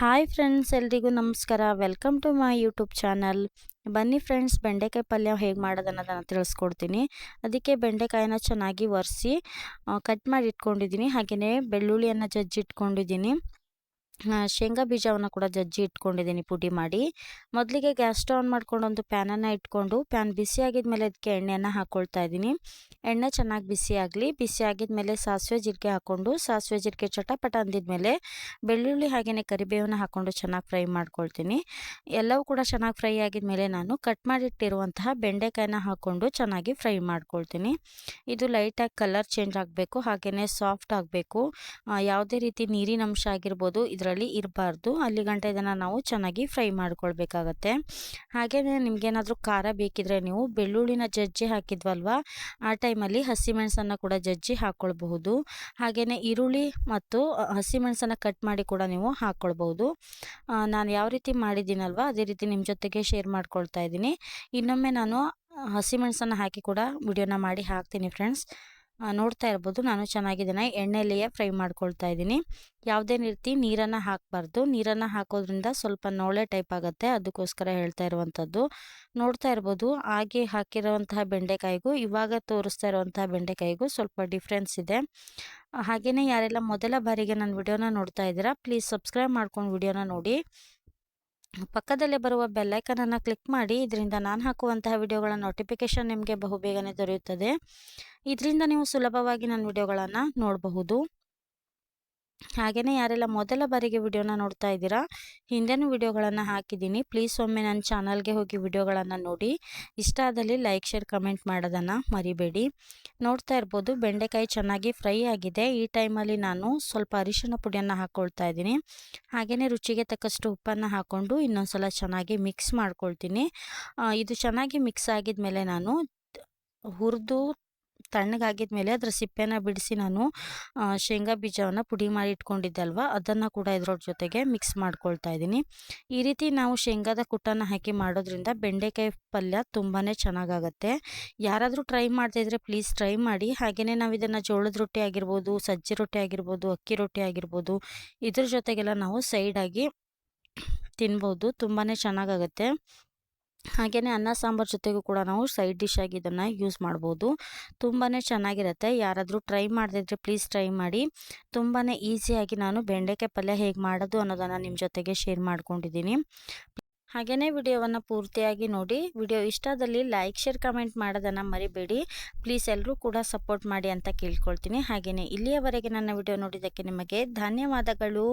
Hi friends ಎಲ್ರಿಗೂ ನಮಸ್ಕಾರ. Welcome to my YouTube channel ಬನ್ನಿ ಫ್ರೆಂಡ್ಸ್ ಬೆಂಡೆಕಾಯಿ ಪಲ್ಯ ಹೇಗೆ ಮಾಡೋದು ಅನ್ನೋದನ್ನು ತಿಳಿಸ್ಕೊಡ್ತೀನಿ. ಅದಕ್ಕೆ ಬೆಂಡೆಕಾಯಿನ ಚೆನ್ನಾಗಿ ಒರೆಸಿ ಕಟ್ ಮಾಡಿ ಇಟ್ಕೊಂಡಿದ್ದೀನಿ. ಹಾಗೆಯೇ ಬೆಳ್ಳುಳ್ಳಿಯನ್ನು ಜಜ್ಜಿ ಇಟ್ಕೊಂಡಿದ್ದೀನಿ ಶೇಂಗಾ ಬೀಜವನ್ನು ಕೂಡ ಜಜ್ಜಿ ಇಟ್ಕೊಂಡಿದ್ದೀನಿ ಪುಡಿ ಮಾಡಿ. ಮೊದಲಿಗೆ ಗ್ಯಾಸ್ ಸ್ಟವ್ ಆನ್ ಮಾಡ್ಕೊಂಡು ಒಂದು ಪ್ಯಾನನ್ನು ಇಟ್ಕೊಂಡು ಪ್ಯಾನ್ ಬಿಸಿ ಆಗಿದ್ಮೇಲೆ ಅದಕ್ಕೆ ಎಣ್ಣೆಯನ್ನು ಹಾಕ್ಕೊಳ್ತಾ ಇದ್ದೀನಿ. ಎಣ್ಣೆ ಚೆನ್ನಾಗಿ ಬಿಸಿ ಆಗಲಿ, ಬಿಸಿ ಆಗಿದ್ಮೇಲೆ ಸಾಸಿವೆ ಜೀರಿಗೆ ಹಾಕ್ಕೊಂಡು ಸಾಸಿವೆ ಜೀರಿಗೆ ಚಟಪಟ ಅಂದಿದ್ಮೇಲೆ ಬೆಳ್ಳುಳ್ಳಿ ಹಾಗೆಯೇ ಕರಿಬೇವನ್ನು ಹಾಕ್ಕೊಂಡು ಚೆನ್ನಾಗಿ ಫ್ರೈ ಮಾಡ್ಕೊಳ್ತೀನಿ. ಎಲ್ಲವೂ ಕೂಡ ಚೆನ್ನಾಗಿ ಫ್ರೈ ಆಗಿದ್ಮೇಲೆ ನಾನು ಕಟ್ ಮಾಡಿಟ್ಟಿರುವಂತಹ ಬೆಂಡೆಕಾಯಿನ ಹಾಕ್ಕೊಂಡು ಚೆನ್ನಾಗಿ ಫ್ರೈ ಮಾಡ್ಕೊಳ್ತೀನಿ. ಇದು ಲೈಟಾಗಿ ಕಲರ್ ಚೇಂಜ್ ಆಗಬೇಕು ಹಾಗೆಯೇ ಸಾಫ್ಟ್ ಆಗಬೇಕು. ಯಾವುದೇ ರೀತಿ ನೀರಿನಂಶ ಆಗಿರ್ಬೋದು ಇದರ ಇದರಲ್ಲಿ ಇರಬಾರ್ದು. ಅಲ್ಲಿ ಗಂಟೆ ಇದನ್ನು ನಾವು ಚೆನ್ನಾಗಿ ಫ್ರೈ ಮಾಡ್ಕೊಳ್ಬೇಕಾಗತ್ತೆ. ಹಾಗೆಯೇ ನಿಮಗೇನಾದರೂ ಖಾರ ಬೇಕಿದ್ರೆ ನೀವು ಬೆಳ್ಳುಳ್ಳಿನ ಜಜ್ಜಿ ಹಾಕಿದ್ವಲ್ವ? ಆ ಟೈಮಲ್ಲಿ ಹಸಿಮೆಣಸನ್ನು ಕೂಡ ಜಜ್ಜಿ ಹಾಕ್ಕೊಳ್ಬಹುದು ಹಾಗೆಯೇ ಈರುಳ್ಳಿ ಮತ್ತು ಹಸಿಮೆಣಸನ್ನು ಕಟ್ ಮಾಡಿ ಕೂಡ ನೀವು ಹಾಕ್ಕೊಳ್ಬಹುದು ನಾನು ಯಾವ ರೀತಿ ಮಾಡಿದ್ದೀನಲ್ವ, ಅದೇ ರೀತಿ ನಿಮ್ಮ ಜೊತೆಗೆ ಶೇರ್ ಮಾಡ್ಕೊಳ್ತಾ ಇದ್ದೀನಿ. ಇನ್ನೊಮ್ಮೆ ನಾನು ಹಸಿಮೆಣಸನ್ನು ಹಾಕಿ ಕೂಡ ವಿಡಿಯೋನ ಮಾಡಿ ಹಾಕ್ತೀನಿ ಫ್ರೆಂಡ್ಸ್. ನೋಡ್ತಾ ಇರ್ಬೋದು. ನಾನು ಚೆನ್ನಾಗಿದ್ದೇನೆ. ಎಣ್ಣೆಲಿಯೇ ಫ್ರೈ ಮಾಡ್ಕೊಳ್ತಾ ಇದ್ದೀನಿ. ಯಾವುದೇ ರೀತಿ ನೀರನ್ನು ಹಾಕಬಾರ್ದು. ನೀರನ್ನು ಹಾಕೋದ್ರಿಂದ ಸ್ವಲ್ಪ ನೋಳೆ ಟೈಪ್ ಆಗುತ್ತೆ. ಅದಕ್ಕೋಸ್ಕರ ಹೇಳ್ತಾ ಇರುವಂಥದ್ದು. ನೋಡ್ತಾ ಇರ್ಬೋದು, ಹಾಗೆ ಹಾಕಿರುವಂತಹ ಬೆಂಡೆಕಾಯಿಗೂ, ಇವಾಗ ತೋರಿಸ್ತಾ ಇರುವಂತಹ ಬೆಂಡೆಕಾಯಿಗೂ ಸ್ವಲ್ಪ ಡಿಫ್ರೆನ್ಸ್ ಇದೆ. ಹಾಗೆಯೇ ಯಾರೆಲ್ಲ ಮೊದಲ ಬಾರಿಗೆ ನನ್ನ ವಿಡಿಯೋನ ನೋಡ್ತಾ ಇದ್ದೀರಾ ಪ್ಲೀಸ್ ಸಬ್ಸ್ಕ್ರೈಬ್ ಮಾಡ್ಕೊಂಡು ವಿಡಿಯೋನ ನೋಡಿ. ಪಕ್ಕದಲ್ಲೇ ಬರುವ ಬೆಲ್ಲೈಕನನ್ನು ಕ್ಲಿಕ್ ಮಾಡಿ. ಇದರಿಂದ ನಾನು ಹಾಕುವಂತಹ ವಿಡಿಯೋಗಳ ನೋಟಿಫಿಕೇಷನ್ ನಿಮಗೆ ಬಹುಬೇಗನೆ ದೊರೆಯುತ್ತದೆ. ಇದರಿಂದ ನೀವು ಸುಲಭವಾಗಿ ನನ್ನ ವಿಡಿಯೋಗಳನ್ನು ನೋಡಬಹುದು. ಹಾಗೆಯೇ ಯಾರೆಲ್ಲ ಮೊದಲ ಬಾರಿಗೆ ವಿಡಿಯೋನ ನೋಡ್ತಾ ಇದ್ದೀರಾ, ಹಿಂದೆನೂ ವಿಡಿಯೋಗಳನ್ನು ಹಾಕಿದ್ದೀನಿ. ಪ್ಲೀಸ್ ಒಮ್ಮೆ ನನ್ನ ಚಾನಲ್ಗೆ ಹೋಗಿ ವಿಡಿಯೋಗಳನ್ನು ನೋಡಿ. ಇಷ್ಟ ಆದಲ್ಲಿ ಲೈಕ್, ಶೇರ್, ಕಮೆಂಟ್ ಮಾಡೋದನ್ನು ಮರಿಬೇಡಿ. ನೋಡ್ತಾ ಇರ್ಬೋದು, ಬೆಂಡೆಕಾಯಿ ಚೆನ್ನಾಗಿ ಫ್ರೈ ಆಗಿದೆ. ಈ ಟೈಮಲ್ಲಿ ನಾನು ಸ್ವಲ್ಪ ಅರಿಶಿನ ಪುಡಿಯನ್ನು ಹಾಕ್ಕೊಳ್ತಾ ಇದ್ದೀನಿ. ಹಾಗೆಯೇ ರುಚಿಗೆ ತಕ್ಕಷ್ಟು ಉಪ್ಪನ್ನು ಹಾಕ್ಕೊಂಡು ಇನ್ನೊಂದು ಚೆನ್ನಾಗಿ ಮಿಕ್ಸ್ ಮಾಡ್ಕೊಳ್ತೀನಿ. ಇದು ಚೆನ್ನಾಗಿ ಮಿಕ್ಸ್ ಆಗಿದ ಮೇಲೆ ನಾನು ಹುರಿದು ತಣ್ಣಗಾಗಿದ ಮೇಲೆ ಅದರ ಸಿಪ್ಪೆನ ಬಿಡಿಸಿ ನಾನು ಶೇಂಗಾ ಬೀಜವನ್ನು ಪುಡಿ ಮಾಡಿ ಇಟ್ಕೊಂಡಿದ್ದೆ ಅಲ್ವಾ ಅದನ್ನು ಕೂಡ ಇದ್ರ ಜೊತೆಗೆ ಮಿಕ್ಸ್ ಮಾಡ್ಕೊಳ್ತಾ ಇದ್ದೀನಿ. ಈ ರೀತಿ ನಾವು ಶೇಂಗಾದ ಕುಟ್ಟನ್ನು ಹಾಕಿ ಮಾಡೋದ್ರಿಂದ ಬೆಂಡೆಕಾಯಿ ಪಲ್ಯ ತುಂಬಾ ಚೆನ್ನಾಗಾಗತ್ತೆ. ಯಾರಾದರೂ ಟ್ರೈ ಮಾಡ್ತಾಯಿದ್ರೆ ಪ್ಲೀಸ್ ಟ್ರೈ ಮಾಡಿ. ಹಾಗೆಯೇ ನಾವು ಇದನ್ನು ಜೋಳದ ರೊಟ್ಟಿ ಆಗಿರ್ಬೋದು, ಸಜ್ಜೆ ರೊಟ್ಟಿ ಆಗಿರ್ಬೋದು, ಅಕ್ಕಿ ರೊಟ್ಟಿ ಆಗಿರ್ಬೋದು, ಇದ್ರ ಜೊತೆಗೆಲ್ಲ ನಾವು ಸೈಡಾಗಿ ತಿನ್ಬೋದು ತುಂಬಾ ಚೆನ್ನಾಗಾಗತ್ತೆ. ಹಾಗೆಯೇ ಅನ್ನ, ಸಾಂಬಾರು ಜೊತೆಗೂ ಕೂಡ ನಾವು ಸೈಡ್ ಡಿಶ್ ಆಗಿ ಇದನ್ನು ಯೂಸ್ ಮಾಡ್ಬೋದು. ತುಂಬಾ ಚೆನ್ನಾಗಿರುತ್ತೆ. ಯಾರಾದರೂ ಟ್ರೈ ಮಾಡದಿದ್ರೆ ಪ್ಲೀಸ್ ಟ್ರೈ ಮಾಡಿ. ತುಂಬಾ ಈಸಿಯಾಗಿ ನಾನು ಬೆಂಡೆಕಾಯಿ ಪಲ್ಯ ಹೇಗೆ ಮಾಡೋದು ಅನ್ನೋದನ್ನು ನಿಮ್ಮ ಜೊತೆಗೆ ಶೇರ್ ಮಾಡ್ಕೊಂಡಿದ್ದೀನಿ. ಹಾಗೆಯೇ ವಿಡಿಯೋವನ್ನು ಪೂರ್ತಿಯಾಗಿ ನೋಡಿ. ವಿಡಿಯೋ ಇಷ್ಟದಲ್ಲಿ ಲೈಕ್ ಶೇರ್ ಕಮೆಂಟ್ ಮಾಡೋದನ್ನು ಮರಿಬೇಡಿ. ಪ್ಲೀಸ್ ಎಲ್ಲರೂ ಕೂಡ ಸಪೋರ್ಟ್ ಮಾಡಿ ಅಂತ ಕೇಳ್ಕೊಳ್ತೀನಿ. ಹಾಗೆಯೇ ಇಲ್ಲಿಯವರೆಗೆ ನನ್ನ ವಿಡಿಯೋ ನೋಡಿದ್ದಕ್ಕೆ ನಿಮಗೆ ಧನ್ಯವಾದಗಳು.